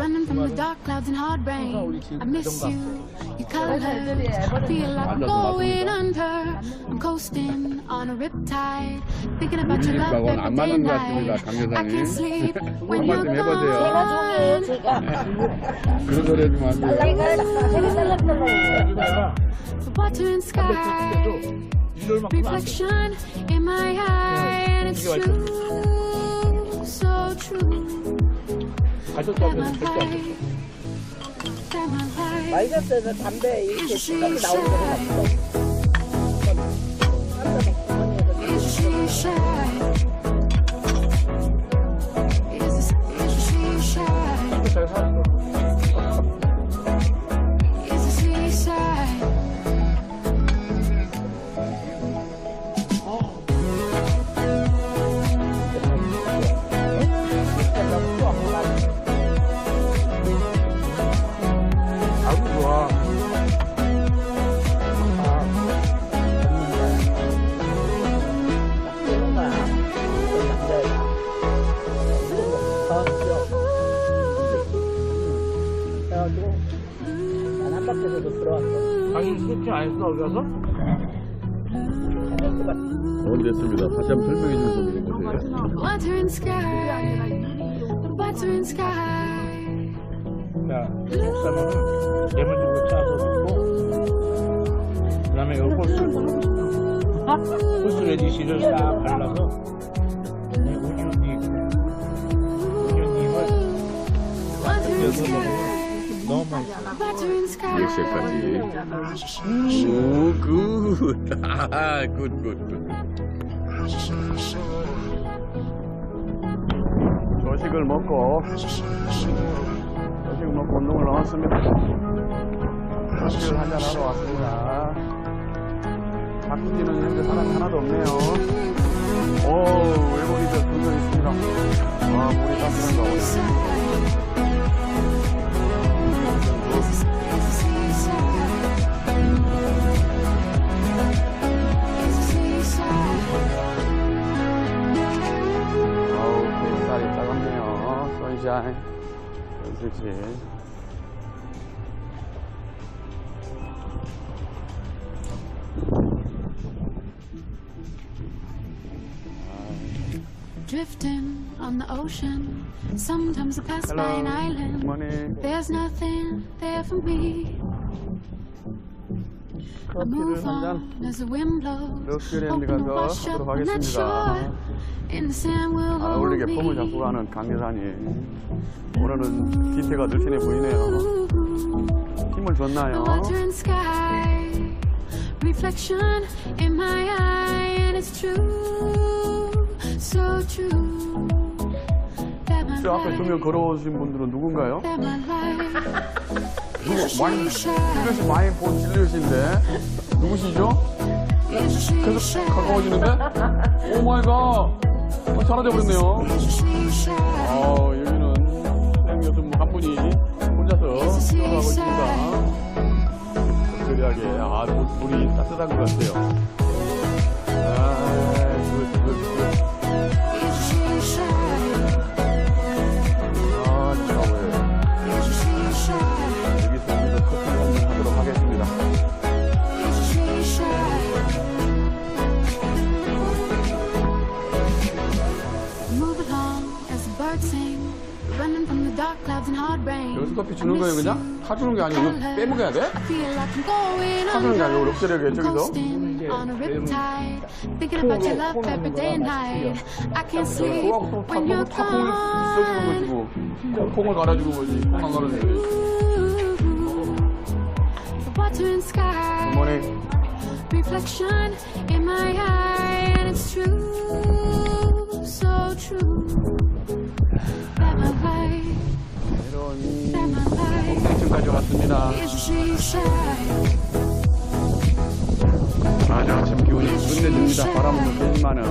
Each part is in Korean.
running from the dark clouds and hard rain. I miss you, your color. Feel like I'm going under. I'm coasting on a riptide, thinking about your love 우리 집하고는 안 every day and 맞는 것 같습니다, night. 강 I 여사님. can't sleep when 한번 you're 좀 해보세요. gone. 그런 소리 해주면 안 돼요. The water and sky, reflection in my eye, and it's true, so true. My life, that my life 마이너스에서 담배 이렇게 시간이 나오는 거 shy? Is she shy? 잘할 것 같아. 돈 됐습니다. 다시 한번 설명해 주는 거 보세요. Water and sky, water and sky. 자, 목사는 레몬즙을 짜서 넣고, 그 다음에 요 호스, 호스 레디시를 싹 발라서, 이 Water and 여기서 먹으면 너무 맛있어. 리액션까지. 오, 굿. 아, 굿, 굿, 굿. 조식을 먹고, 조식을 먹고 운동을 나왔습니다. 커피를 한잔 하러 왔습니다. 바꾸기는 현재 사람이 하나도 없네요. 오, 외국인들 두명 있습니다. 아, 물이 따뜻한 거 보네. 연슬씨. Drifting on the ocean. Sometimes I pass by an Hello. island. morning. There's nothing there for me. I 커피를 move 한 잔. on as the wind blows. 럭셔리랜드 Hoping to 가서 wash up 하도록 hold 어울리게 폼을 잡고. 가는 강여산이 오늘은 기태가 늘씬해 보이네요. 힘을 줬나요? water and sky, reflection in my eye, and it's true, so true. That my 저 앞에 두 명 걸어오신 분들은 누군가요? 누구? shy? 진료씨 와인 본 진료씨인데 누구시죠? 계속? 가까워지는데? 오 마이 갓! 어, 사라져 버렸네요. 아, 여기는 수행 여성 한 분이 혼자서 들어가고 있습니다. 특별하게 아, 물- 물이 따뜻한 것 같아요. 아, 거예요, 그냥? 타주는 게 아니고 이거 빼먹어야 돼? I feel like I'm going 타주는 게 아니고 under. 럭셔리하게 저기서? 그거하고 또 팥콩을 있어주는. 거지, 콩을 갈아주고 뭐지. 콩안 갈아주고. Ooh, the water and sky. 어머니, reflection in my eye, and it's true, so true. That my life, 층까지 왔습니다. 아주 아침 기운이 끝내줍니다. 바람은 세지만은.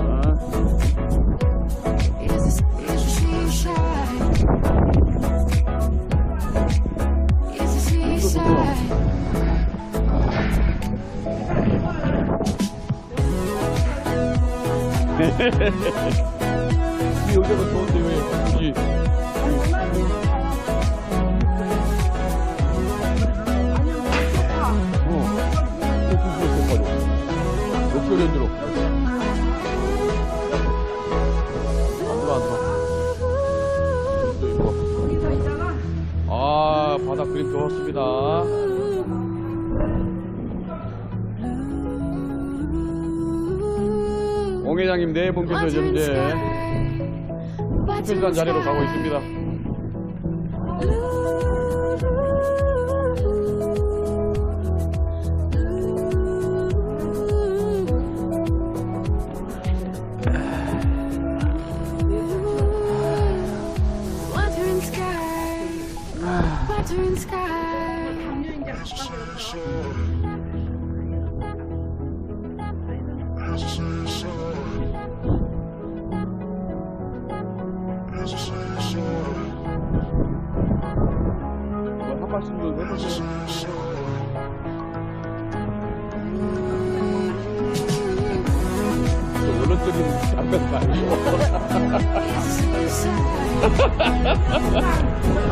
She shy? 여자가 좋은데 왜 굳이 요령대로. 안 들어, 안 들어. 아, 바닥 그림 좋았습니다. 옹회장님, 네 분께서 현재 특별한 자리로 가고 있습니다. 어른적인 답변 말고.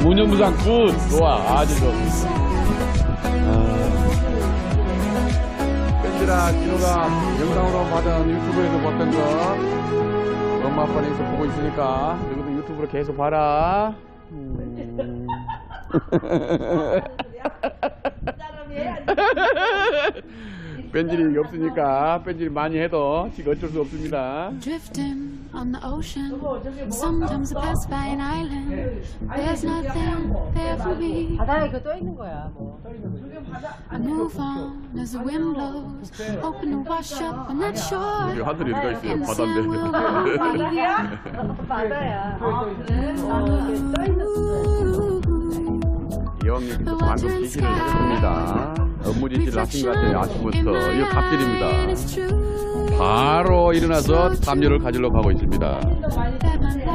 무념무상 굿! 좋아, 아주 좋아. 밴드라 진호가 영상으로 받은 유튜브에서 봤던 거 엄마 아빠에서 보고 있으니까 너희도 유튜브로 계속 봐라. 음. 뺀질이 없으니까 뺀질 많이 해도 지금 어쩔 수 없습니다. Drifting on the ocean. Sometimes I pass by an island. There's nothing there for me. 바다에 그떠 있는 거야. 뭐. I move on as the wind blows. Hoping to wash up, but not sure. 여기 하늘이 어디가 있어요? And the sun will 바다인데. be. 바다야. 이왕님께서 방금 지시를 해줬습니다. 업무 지시를 하신 것 같아요. 아침부터. 이거 갑질입니다. 바로 일어나서 담요를 가지러 가고 있습니다.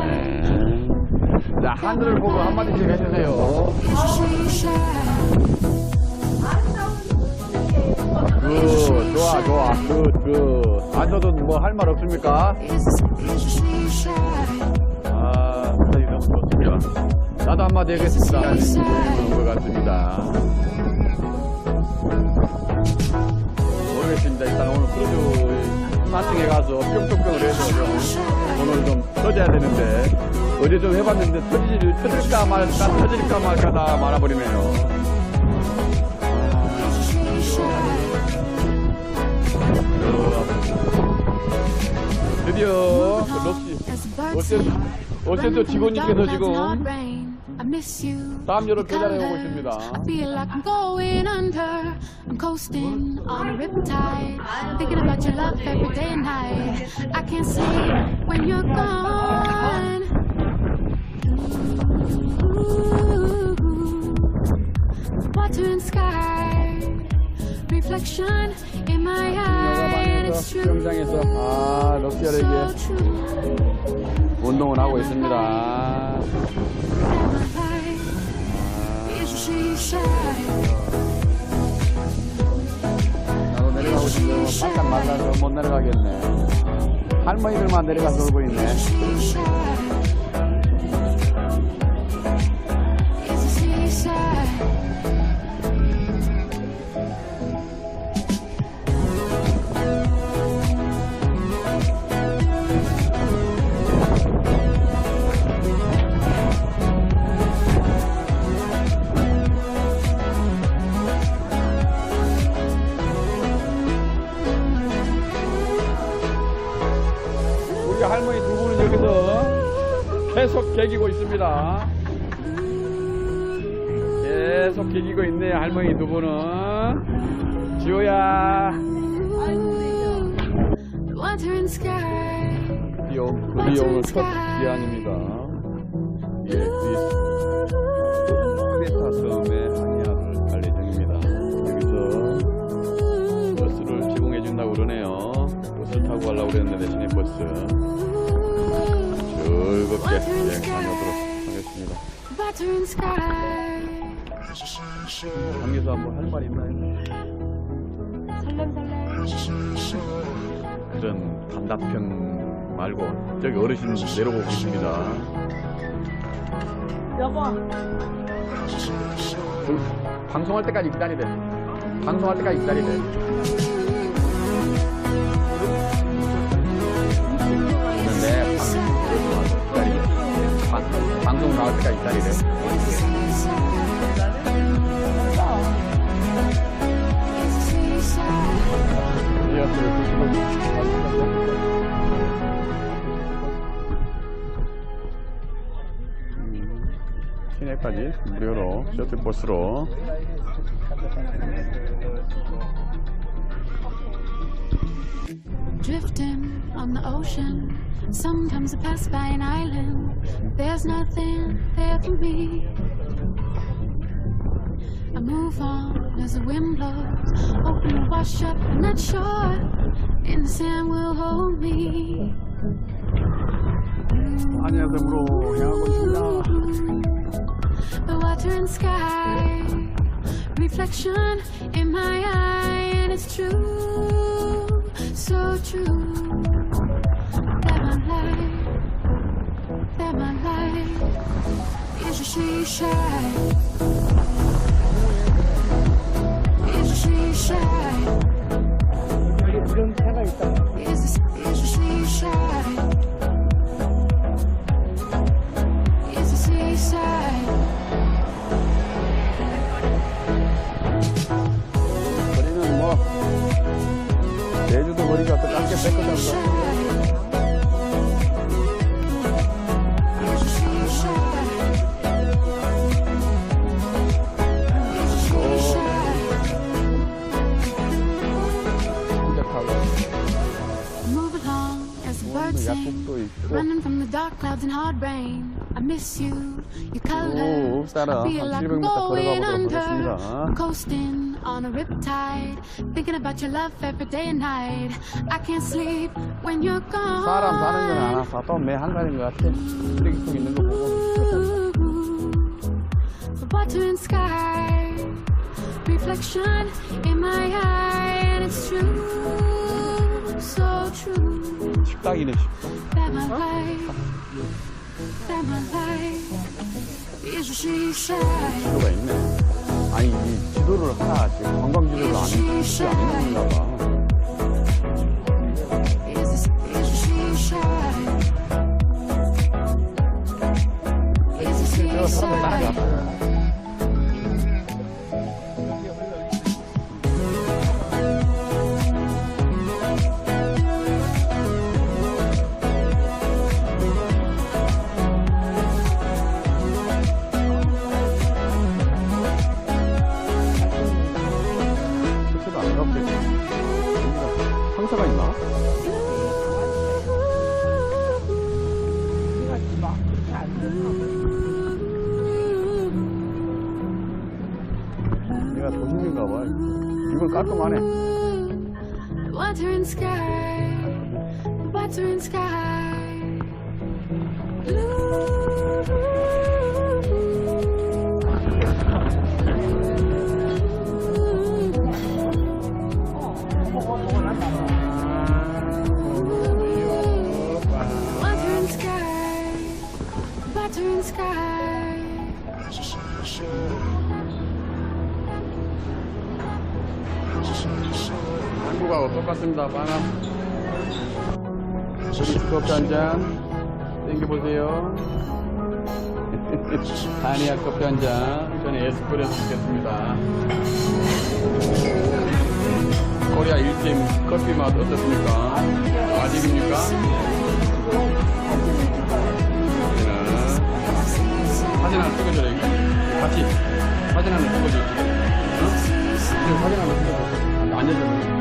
네. 자, 하늘을 보고 한마디씩 해주세요. 굿, 좋아, 좋아, 굿, 굿. 앉아도 뭐 할 말 없습니까? 나도 한마디 하겠습니다. 그런 것 같습니다. 모르겠습니다. 일단 오늘 크루즈 마팅에 가서 뿅뿅뿅을 해서 좀 오늘 좀 터져야 되는데 어제 좀 해봤는데 터질, 터질까 말까 터질까 말까 다 말아버리네요. 드디어 그 럭시 어쨌든 어쨌든 직원님께서 지금 담요를 배달해 오고 있습니다. I feel like I'm going under. I'm coasting on a riptide. Thinking about your love every day and night. I can't sleep when you're gone. Ooh, water and sky. Reflection in my eye. It's true. 영상에서 아 true. 운동을 하고 있습니다. 나도 내려가고 싶은데 잠깐 말라서 못 내려가겠네. 할머니들만 내려가서 놀고 있네. 할머니 두 분은. 지호야. 드디어, 드디어 오늘 첫 기한입니다. 예, 이 크레타 섬의 항해를 갈 예정입니다. 여기서 버스를 제공해 준다고 그러네요. 버스를 타고 가려고 그랬는데 대신에 버스. 즐겁게 여행 다녀오도록 하겠습니다. 강에서 한번 할말 있나요? 그런 단답형 말고 저기 어르신 내려오고 계십니다. 여보. 그 방송할 때까지 기다리래. 방송할 때까지 기다리래. 방송 나올 때까지 기다리래. 시내까지 무료로 셔틀버스로 Drifting on the ocean Sometimes I pass by an island There's nothing there for me I move on as the wind blows. Hoping to wash up, I'm not sure. In the sand will hold me. 안양섬으로 향하고 있습니다. The water and sky, reflection in my eye, and it's true, so true. That my life, that my life is a she shine, 국도 있고 running from the dark clouds and hard rain. I miss you, your 오, color. 따라 I feel 한 like I'm 700m going 걸어가 보도록 under. 하겠습니다. I'm coasting on a riptide, thinking about your love every day and night. I can't sleep when you're gone. 사람 사는 건 알아서 또매 한가지인 것 같아. 쓰레기통 있는 거 보고. Ooh, the water and sky, reflection in my eye, and it's true, so true. 식당이네, 식당. That my life, that my life is a she 아니, 이 지도를 하나 지금 관광 지도를 안 해주지 않는 건가 봐. 깔끔하네. 똑같습니다. 바람. 우리 커피 한 잔. 땡겨보세요. 다니아 커피 한 잔. 저는 에스프레소 먹겠습니다. 코리아 1팀 커피 맛 어떻습니까? 아직입니까? 저는 사진 하나 찍어줘라, 이거. 같이. 사진 하나 찍어줘. 어? 이거 사진 하나 찍어줘. 앉아서.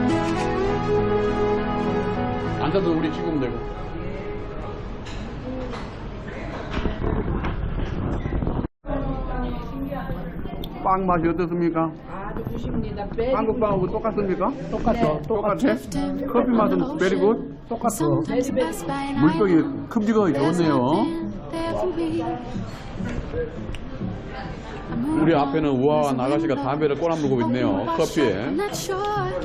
앉아서 우리 찍으면 되고. 빵 맛이 어떻습니까? 아주 좋습니다. 한국 빵하고 똑같습니까? 똑같아. 똑같아? 커피 맛은 very good? 똑같아. 물속이 큼직하게 좋네요. 우리 앞에는 우아한 아가씨가 담배를 꼬나물고 있네요. 커피에.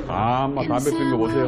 아, 엄마 담배 피는 거 보세요.